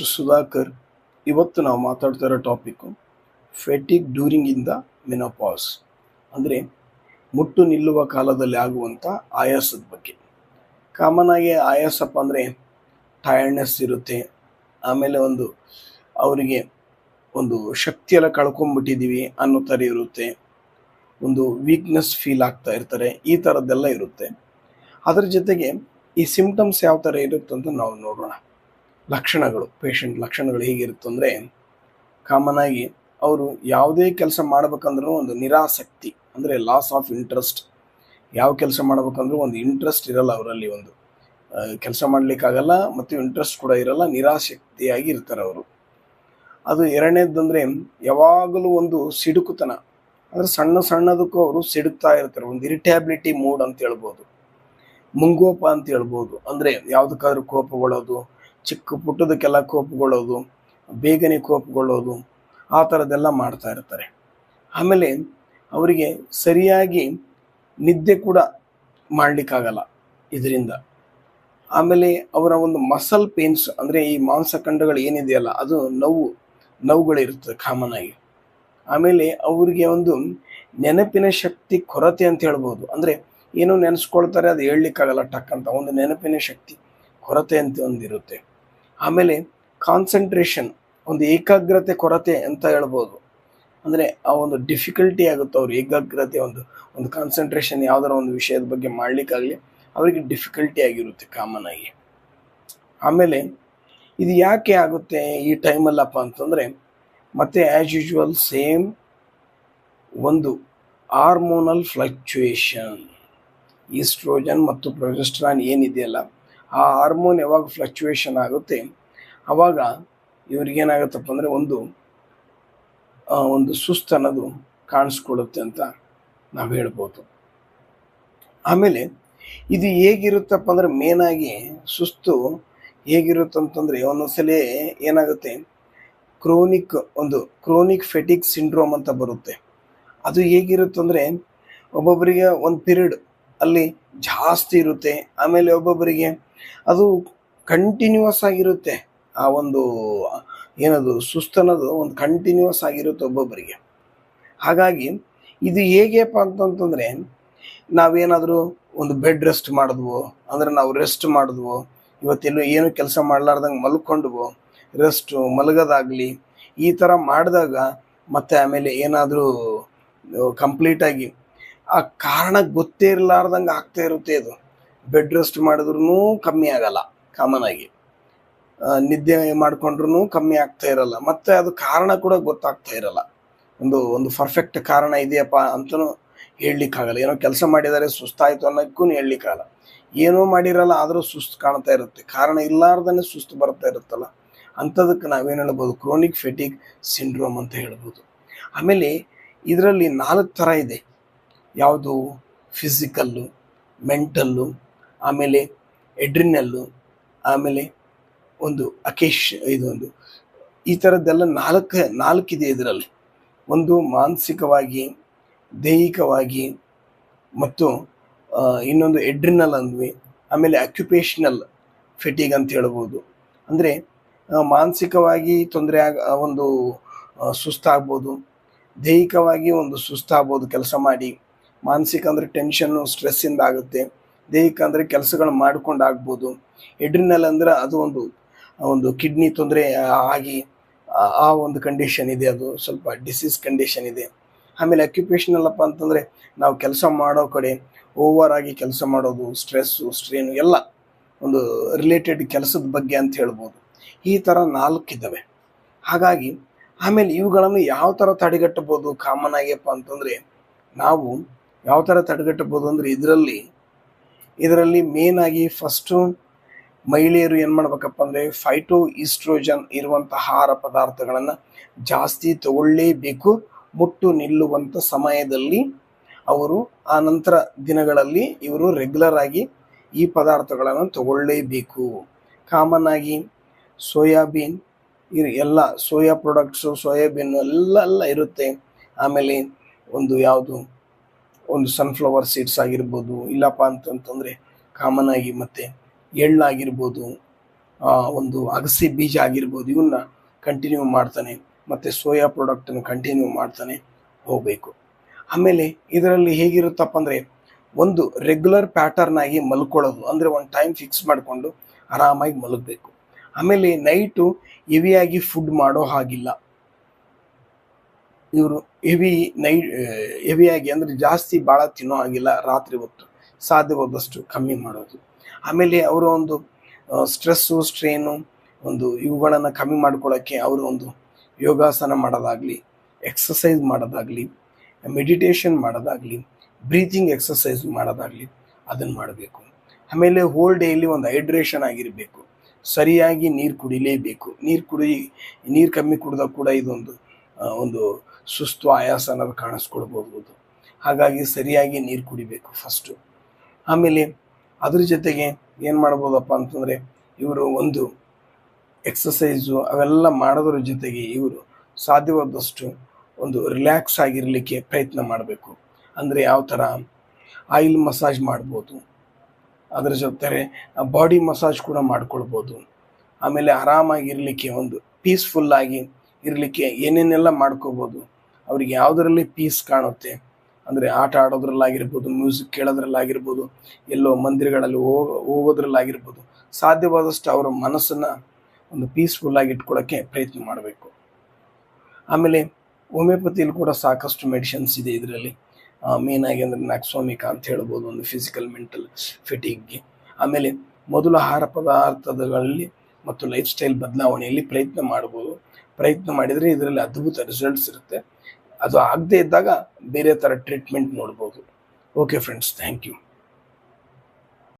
Mister Sudhakar, ಇವತ್ತು ನಾವು ಮಾತಾಡ್ತಾ ಇರೋ topic fatigue during in the menopause, ಅಂದರೆ ಮುಟ್ಟು ನಿಲ್ಲುವ ಕಾಲದಲ್ಲಿ ಆಗುವಂಥ ಆಯಾಸದ ಬಗ್ಗೆ. ಕಾಮನ್ ಆಗಿ ಆಯಾಸಪ್ಪ ಅಂದರೆ ಟಯರ್ಡ್ನೆಸ್ ಇರುತ್ತೆ, ಆಮೇಲೆ ಒಂದು ಅವರಿಗೆ ಒಂದು ಶಕ್ತಿಯೆಲ್ಲ ಕಳ್ಕೊಂಡ್ಬಿಟ್ಟಿದ್ದೀವಿ ಅನ್ನೋ ಥರ ಇರುತ್ತೆ, ಒಂದು ವೀಕ್ನೆಸ್ ಫೀಲ್ ಆಗ್ತಾ ಇರ್ತಾರೆ, ಈ ಥರದ್ದೆಲ್ಲ ಇರುತ್ತೆ. ಅದರ ಜೊತೆಗೆ ಈ ಸಿಂಪ್ಟಮ್ಸ್ ಯಾವ ಥರ ಇರುತ್ತೆ ಅಂತ ನಾವು ನೋಡೋಣ. ಲಕ್ಷಣಗಳು ಪೇಷಂಟ್ ಲಕ್ಷಣಗಳು ಹೇಗಿರುತ್ತೆ ಅಂದರೆ ಕಾಮನ್ ಆಗಿ ಅವರು ಯಾವುದೇ ಕೆಲಸ ಮಾಡ್ಬೇಕಂದ್ರೂ ಒಂದು ನಿರಾಸಕ್ತಿ, ಅಂದರೆ ಲಾಸ್ ಆಫ್ ಇಂಟ್ರೆಸ್ಟ್ ಯಾವ ಕೆಲಸ ಮಾಡ್ಬೇಕಂದ್ರೂ ಒಂದು ಇಂಟ್ರೆಸ್ಟ್ ಇರಲ್ಲ ಅವರಲ್ಲಿ ಒಂದು. ಕೆಲಸ ಮಾಡಲಿಕ್ಕಾಗಲ್ಲ ಮತ್ತು ಇಂಟ್ರೆಸ್ಟ್ ಕೂಡ ಇರಲ್ಲ, ನಿರಾಸಕ್ತಿಯಾಗಿ ಇರ್ತಾರೆ ಅವರು. ಅದು ಎರಡನೇದಂದರೆ ಯಾವಾಗಲೂ ಒಂದು ಸಿಡುಕುತನ, ಅಂದರೆ ಸಣ್ಣ ಸಣ್ಣದಕ್ಕೂ ಅವರು ಸಿಡುಕ್ತಾ ಇರ್ತಾರೆ. ಒಂದು ಇರಿಟ್ಯಾಬಿಲಿಟಿ ಮೂಡ್ ಅಂತ ಹೇಳ್ಬೋದು, ಮುಂಗೋಪ ಅಂತ ಹೇಳ್ಬೋದು. ಅಂದರೆ ಯಾವುದಕ್ಕಾದ್ರೂ ಕೋಪಗೊಳ್ಳೋದು ಚಿಕ್ಕ ಪುಟ್ಟದಕ್ಕೆಲ್ಲ ಕೋಪಗೊಳ್ಳೋದು, ಬೇಗನೆ ಕೋಪಗೊಳ್ಳೋದು, ಆ ಥರದ್ದೆಲ್ಲ ಮಾಡ್ತಾ ಇರ್ತಾರೆ. ಆಮೇಲೆ ಅವರಿಗೆ ಸರಿಯಾಗಿ ನಿದ್ದೆ ಕೂಡ ಮಾಡಲಿಕ್ಕಾಗಲ್ಲ ಇದರಿಂದ. ಆಮೇಲೆ ಅವರ ಒಂದು ಮಸಲ್ ಪೇನ್ಸ್ ಅಂದರೆ ಈ ಮಾಂಸಖಂಡಗಳು ಏನಿದೆಯಲ್ಲ, ಅದು ನೋವು ನೋವುಗಳಿರುತ್ತದೆ ಕಾಮನ್ ಆಗಿ. ಆಮೇಲೆ ಅವರಿಗೆ ಒಂದು ನೆನಪಿನ ಶಕ್ತಿ ಕೊರತೆ ಅಂತ ಹೇಳ್ಬೋದು. ಅಂದರೆ ಏನೋ ನೆನೆಸ್ಕೊಳ್ತಾರೆ, ಅದು ಹೇಳಲಿಕ್ಕಾಗಲ್ಲ ಟಕ್ ಅಂತ. ಒಂದು ನೆನಪಿನ ಶಕ್ತಿ ಕೊರತೆ ಅಂತ ಒಂದಿರುತ್ತೆ. ಆಮೇಲೆ ಕಾನ್ಸಂಟ್ರೇಷನ್ ಒಂದು ಏಕಾಗ್ರತೆ, ಕೊರತೆ ಅಂತ ಹೇಳ್ಬೋದು. ಅಂದರೆ ಆ ಒಂದು ಡಿಫಿಕಲ್ಟಿ ಆಗುತ್ತೆ ಅವ್ರ, ಏಕಾಗ್ರತೆ ಒಂದು ಒಂದು ಕಾನ್ಸಂಟ್ರೇಷನ್ ಯಾವ್ದಾರ ಒಂದು ವಿಷಯದ ಬಗ್ಗೆ ಮಾಡಲಿಕ್ಕಾಗಲಿ ಅವರಿಗೆ ಡಿಫಿಕಲ್ಟಿ ಆಗಿರುತ್ತೆ ಕಾಮನ್ ಆಗಿ. ಆಮೇಲೆ ಇದು ಯಾಕೆ ಆಗುತ್ತೆ ಈ ಟೈಮಲ್ಲಪ್ಪ ಅಂತಂದರೆ, ಮತ್ತೆ ಆ್ಯಸ್ ಯೂಶುವಲ್ ಸೇಮ್ ಒಂದು ಹಾರ್ಮೋನಲ್ ಫ್ಲಕ್ಚುಯೇಷನ್ ಈಸ್ಟ್ರೋಜನ್ ಮತ್ತು ಪ್ರೊಜೆಸ್ಟ್ರಾನ್ ಏನಿದೆಯಲ್ಲ ಆ ಹಾರ್ಮೋನ್ ಯಾವಾಗ ಫ್ಲಕ್ಚುಯೇಷನ್ ಆಗುತ್ತೆ ಆವಾಗ ಇವ್ರಿಗೇನಾಗುತ್ತಪ್ಪ ಅಂದರೆ ಒಂದು ಒಂದು ಸುಸ್ತು ಅನ್ನೋದು ಕಾಣಿಸ್ಕೊಳ್ಳುತ್ತೆ ಅಂತ ನಾವು ಹೇಳ್ಬೋದು. ಆಮೇಲೆ ಇದು ಹೇಗಿರುತ್ತಪ್ಪ ಅಂದರೆ ಮೇನಾಗಿ ಸುಸ್ತು ಹೇಗಿರುತ್ತಂತಂದರೆ ಒಂದೊಂದ್ಸಲ ಏನಾಗುತ್ತೆ ಕ್ರೋನಿಕ್ ಒಂದು ಕ್ರೋನಿಕ್ ಫೆಟಿಕ್ ಸಿಂಡ್ರೋಮ್ ಅಂತ ಬರುತ್ತೆ. ಅದು ಹೇಗಿರುತ್ತೆ ಅಂದರೆ ಒಬ್ಬೊಬ್ಬರಿಗೆ ಒಂದು ಪಿರಿಯಡ್ ಅಲ್ಲಿ ಜಾಸ್ತಿ ಇರುತ್ತೆ, ಆಮೇಲೆ ಒಬ್ಬೊಬ್ಬರಿಗೆ ಅದು ಕಂಟಿನ್ಯೂಸ್ ಆಗಿರುತ್ತೆ. ಆ ಒಂದು, ಏನದು, ಸುಸ್ತನದು ಒಂದು ಕಂಟಿನ್ಯೂಸ್ ಆಗಿರುತ್ತೆ ಒಬ್ಬೊಬ್ಬರಿಗೆ. ಹಾಗಾಗಿ ಇದು ಹೇಗೆಪ್ಪ ಅಂತಂತಂದರೆ, ನಾವೇನಾದರೂ ಒಂದು ಬೆಡ್ ರೆಸ್ಟ್ ಮಾಡಿದ್ವು, ಅಂದರೆ ನಾವು ರೆಸ್ಟ್ ಮಾಡಿದ್ವು, ಇವತ್ತೆಲ್ಲೂ ಏನು ಕೆಲಸ ಮಾಡಲಾರ್ದಂಗೆ ಮಲ್ಕೊಂಡ್ವು ರೆಸ್ಟು ಮಲಗೋದಾಗಲಿ, ಈ ಥರ ಮಾಡಿದಾಗ ಮತ್ತೆ ಆಮೇಲೆ ಏನಾದರೂ ಕಂಪ್ಲೀಟಾಗಿ ಆ ಕಾರಣ ಗೊತ್ತೇ ಇರಲಾರ್ದಂಗೆ ಆಗ್ತಾ ಇರುತ್ತೆ ಇದು ಬೆಡ್ ರೆಸ್ಟ್ ಮಾಡಿದ್ರೂ ಕಮ್ಮಿ ಆಗಲ್ಲ ಕಾಮನ್ ಆಗಿ. ನಿದ್ದೆ ಮಾಡ್ಕೊಂಡ್ರು ಕಮ್ಮಿ ಆಗ್ತಾ ಇರಲ್ಲ. ಮತ್ತೆ ಅದು ಕಾರಣ ಕೂಡ ಗೊತ್ತಾಗ್ತಾ ಇರಲ್ಲ. ಒಂದು ಒಂದು ಪರ್ಫೆಕ್ಟ್ ಕಾರಣ ಇದೆಯಪ್ಪ ಅಂತಲೂ ಹೇಳಲಿಕ್ಕಾಗಲ್ಲ. ಏನೋ ಕೆಲಸ ಮಾಡಿದರೆ ಸುಸ್ತಾಯಿತು ಅನ್ನೋಕ್ಕೂ ಹೇಳಲಿಕ್ಕಾಗಲ್ಲ. ಏನೋ ಮಾಡಿರಲ್ಲ, ಆದರೂ ಸುಸ್ತು ಕಾಣ್ತಾ ಇರುತ್ತೆ. ಕಾರಣ ಇಲ್ಲಾರ್ದೇ ಸುಸ್ತು ಬರ್ತಾ ಇರುತ್ತಲ್ಲ. ಅಂಥದಕ್ಕೆ ನಾವೇನು ಹೇಳ್ಬೋದು? ಕ್ರೋನಿಕ್ ಫೆಟಿಕ್ ಸಿಂಡ್ರೋಮ್ ಅಂತ ಹೇಳ್ಬೋದು. ಆಮೇಲೆ ಇದರಲ್ಲಿ ನಾಲ್ಕು ಥರ ಇದೆ. ಯಾವುದು? ಫಿಸಿಕಲ್ಲು ಮೆಂಟಲ್ಲು ಆಮೇಲೆ ಎಡ್ರಿನಲ್ಲು, ಆಮೇಲೆ ಒಂದು ಅಕೇಶ್ ಇದೊಂದು ಈ ಥರದ್ದೆಲ್ಲ ನಾಲ್ಕು, ನಾಲ್ಕಿದೆ ಇದರಲ್ಲಿ. ಒಂದು ಮಾನಸಿಕವಾಗಿ, ದೈಹಿಕವಾಗಿ ಮತ್ತು ಇನ್ನೊಂದು ಎಡ್ರಿನಲ್ ಅಂದ್ವಿ. ಆಮೇಲೆ ಅಕ್ಯುಪೇಷನಲ್ ಫೆಟಿಗ್ ಅಂತ ಹೇಳ್ಬೋದು. ಅಂದರೆ ಮಾನಸಿಕವಾಗಿ ತೊಂದರೆ ಆಗ ಒಂದು ಸುಸ್ತಾಗ್ಬೋದು. ದೈಹಿಕವಾಗಿ ಒಂದು ಸುಸ್ತಾಗ್ಬೋದು ಕೆಲಸ ಮಾಡಿ. ಮಾನಸಿಕ ಅಂದರೆ ಟೆನ್ಷನ್ನು ಸ್ಟ್ರೆಸ್ಸಿಂದ ಆಗುತ್ತೆ. ದೈಹಿಕ ಅಂದರೆ ಕೆಲಸಗಳು ಮಾಡ್ಕೊಂಡು ಆಗ್ಬೋದು. ಎಡ್ರಿನಲ್ ಅಂದ್ರೆ ಅದು ಒಂದು ಒಂದು ಕಿಡ್ನಿ ತೊಂದರೆ ಆಗಿ, ಆ- ಒಂದು ಕಂಡೀಷನ್ ಇದೆ ಅದು. ಸ್ವಲ್ಪ ಡಿಸೀಸ್ ಕಂಡೀಷನ್ ಇದೆ. ಆಮೇಲೆ ಅಕ್ಯುಪೇಷನಲ್ ಅಪ್ಪ ಅಂತಂದರೆ ನಾವು ಕೆಲಸ ಮಾಡೋ ಕಡೆ ಓವರ್ ಆಗಿ ಕೆಲಸ ಮಾಡೋದು ಸ್ಟ್ರೆಸ್ಸು ಸ್ಟ್ರೇನು ಎಲ್ಲ ಒಂದು ರಿಲೇಟೆಡ್ ಕೆಲಸದ ಬಗ್ಗೆ ಅಂತ ಹೇಳ್ಬೋದು. ಈ ಥರ ನಾಲ್ಕಿದ್ದಾವೆ ಹಾಗಾಗಿ ಆಮೇಲೆ ಇವುಗಳನ್ನು ಯಾವ ಥರ ತಡೆಗಟ್ಟಬೋದು? ಕಾಮನ್ ಆಗ್ಯಪ್ಪ ಅಂತಂದರೆ ನಾವು ಯಾವ ಥರ ತಡೆಗಟ್ಟಬೋದು ಅಂದರೆ ಇದರಲ್ಲಿ ಇದರಲ್ಲಿ ಮೇನ್ ಆಗಿ ಫಸ್ಟು ಮಹಿಳೆಯರು ಏನು ಮಾಡ್ಬೇಕಪ್ಪ ಅಂದರೆ ಫೈಟೋ ಈಸ್ಟ್ರೋಜನ್ ಇರುವಂಥ ಆಹಾರ ಪದಾರ್ಥಗಳನ್ನು ಜಾಸ್ತಿ ತಗೊಳ್ಳೇಬೇಕು. ಮುಟ್ಟು ನಿಲ್ಲುವಂಥ ಸಮಯದಲ್ಲಿ ಅವರು ಆ ನಂತರ ದಿನಗಳಲ್ಲಿ ಇವರು ರೆಗ್ಯುಲರ್ ಆಗಿ ಈ ಪದಾರ್ಥಗಳನ್ನು ತಗೊಳ್ಳೇಬೇಕು. ಕಾಮನ್ ಆಗಿ ಸೋಯಾಬೀನ್ ಎಲ್ಲ ಸೋಯಾ ಪ್ರಾಡಕ್ಟ್ಸು ಸೋಯಾಬೀನ್ ಎಲ್ಲ ಎಲ್ಲ ಇರುತ್ತೆ. ಆಮೇಲೆ ಒಂದು ಯಾವುದು ಒಂದು ಸನ್ಫ್ಲವರ್ ಸೀಡ್ಸ್ ಆಗಿರ್ಬೋದು, ಇಲ್ಲಪ್ಪ ಅಂತಂತಂದರೆ ಕಾಮನ್ ಆಗಿ ಮತ್ತು ಎಳ್ಳಾಗಿರ್ಬೋದು ಒಂದು ಅಗಸೆ ಬೀಜ ಆಗಿರ್ಬೋದು ಇವನ್ನ ಕಂಟಿನ್ಯೂ ಮಾಡ್ತಾನೆ. ಮತ್ತು ಸೋಯಾ ಪ್ರಾಡಕ್ಟನ್ನು ಕಂಟಿನ್ಯೂ ಮಾಡ್ತಾನೆ ಹೋಗಬೇಕು. ಆಮೇಲೆ ಇದರಲ್ಲಿ ಹೇಗಿರುತ್ತಪ್ಪ ಅಂದರೆ ಒಂದು ರೆಗ್ಯುಲರ್ ಪ್ಯಾಟರ್ನ್ ಆಗಿ ಮಲ್ಕೊಳ್ಳೋದು. ಅಂದರೆ ಒಂದು ಟೈಮ್ ಫಿಕ್ಸ್ ಮಾಡಿಕೊಂಡು ಆರಾಮಾಗಿ ಮಲಗಬೇಕು. ಆಮೇಲೆ ನೈಟು ಹೆವಿಯಾಗಿ ಫುಡ್ ಮಾಡೋ ಹಾಗಿಲ್ಲ. ಇವರು ಹೆವಿ ನೈ ಹೆವಿಯಾಗಿ ಅಂದರೆ ಜಾಸ್ತಿ ಭಾಳ ತಿನ್ನೋ ಹಾಗಿಲ್ಲ, ರಾತ್ರಿ ಹೊತ್ತು ಸಾಧ್ಯವಾದಷ್ಟು ಕಮ್ಮಿ ಮಾಡೋದು. ಆಮೇಲೆ ಅವರ ಒಂದು ಸ್ಟ್ರೆಸ್ಸು ಸ್ಟ್ರೈನು ಒಂದು ಇವುಗಳನ್ನು ಕಮ್ಮಿ ಮಾಡ್ಕೊಳ್ಳೋಕ್ಕೆ ಅವರು ಒಂದು ಯೋಗಾಸನ ಮಾಡೋದಾಗಲಿ ಎಕ್ಸಸೈಸ್ ಮಾಡೋದಾಗಲಿ ಮೆಡಿಟೇಷನ್ ಮಾಡೋದಾಗಲಿ ಬ್ರೀತಿಂಗ್ ಎಕ್ಸಸೈಸ್ ಮಾಡೋದಾಗಲಿ ಅದನ್ನು ಮಾಡಬೇಕು. ಆಮೇಲೆ ಹೋಲ್ ಡೇಲಿ ಒಂದು ಹೈಡ್ರೇಷನ್ ಆಗಿರಬೇಕು. ಸರಿಯಾಗಿ ನೀರು ಕುಡಿಲೇಬೇಕು. ನೀರು ಕುಡಿ, ನೀರು ಕಮ್ಮಿ ಕುಡಿದಾಗ ಕೂಡ ಇದೊಂದು ಒಂದು ಸುಸ್ತು ಆಯಾಸ ಅನ್ನೋದು ಕಾಣಿಸ್ಕೊಳ್ಬೋದು ಹಾಗಾಗಿ ಸರಿಯಾಗಿ ನೀರು ಕುಡಿಬೇಕು ಫಸ್ಟು ಆಮೇಲೆ ಅದ್ರ ಜೊತೆಗೆ ಏನು ಮಾಡ್ಬೋದಪ್ಪ ಅಂತಂದರೆ ಇವರು ಒಂದು ಎಕ್ಸಸೈಸು ಅವೆಲ್ಲ ಮಾಡೋದ್ರ ಜೊತೆಗೆ ಇವರು ಸಾಧ್ಯವಾದಷ್ಟು ಒಂದು ರಿಲ್ಯಾಕ್ಸ್ ಆಗಿರಲಿಕ್ಕೆ ಪ್ರಯತ್ನ ಮಾಡಬೇಕು. ಅಂದರೆ ಯಾವ ಥರ ಆಯಿಲ್ ಮಸಾಜ್ ಮಾಡ್ಬೋದು. ಅದರ ಜೊತೆ ಬಾಡಿ ಮಸಾಜ್ ಕೂಡ ಮಾಡ್ಕೊಳ್ಬೋದು. ಆಮೇಲೆ ಆರಾಮಾಗಿರಲಿಕ್ಕೆ ಒಂದು ಪೀಸ್ಫುಲ್ಲಾಗಿ ಇರಲಿಕ್ಕೆ ಏನೇನೆಲ್ಲ ಮಾಡ್ಕೋಬೋದು, ಅವ್ರಿಗೆ ಯಾವುದರಲ್ಲಿ ಪೀಸ್ ಕಾಣುತ್ತೆ, ಅಂದರೆ ಆಟ ಆಡೋದ್ರಲ್ಲಾಗಿರ್ಬೋದು ಮ್ಯೂಸಿಕ್ ಕೇಳೋದ್ರಲ್ಲಾಗಿರ್ಬೋದು, ಎಲ್ಲೋ ಮಂದಿರಗಳಲ್ಲಿ ಹೋಗೋ ಹೋಗೋದ್ರಲ್ಲಾಗಿರ್ಬೋದು, ಸಾಧ್ಯವಾದಷ್ಟು ಅವರ ಮನಸ್ಸನ್ನು ಒಂದು ಪೀಸ್ಫುಲ್ಲಾಗಿ ಇಟ್ಕೊಳ್ಳೋಕ್ಕೆ ಪ್ರಯತ್ನ ಮಾಡಬೇಕು. ಆಮೇಲೆ ಹೋಮಿಯೋಪತಿಯಲ್ಲಿ ಕೂಡ ಸಾಕಷ್ಟು ಮೆಡಿಷನ್ಸ್ ಇದೆ ಇದರಲ್ಲಿ. ಮೇನ್ ಆಗಿ ಅಂದರೆ ನಾಕ್ಸೋಮಿಕ ಅಂತ ಹೇಳ್ಬೋದು, ಒಂದು ಫಿಸಿಕಲ್ ಮೆಂಟಲ್ ಫಿಟಿಂಗ್ಗೆ ಆಮೇಲೆ ಮೊದಲು ಆಹಾರ ಪದಾರ್ಥಗಳಲ್ಲಿ ಮತ್ತು ಲೈಫ್ ಸ್ಟೈಲ್ ಬದಲಾವಣೆಯಲ್ಲಿ ಪ್ರಯತ್ನ ಮಾಡ್ಬೋದು. ಪ್ರಯತ್ನ ಮಾಡಿದರೆ ಇದರಲ್ಲಿ ಅದ್ಭುತ ರಿಸಲ್ಟ್ಸ್ ಇರುತ್ತೆ. ಅದು ಆಗದೇ ಇದ್ದಾಗ ಬೇರೆ ಥರ ಟ್ರೀಟ್ಮೆಂಟ್ ನೋಡ್ಬೋದು. Okay friends thank you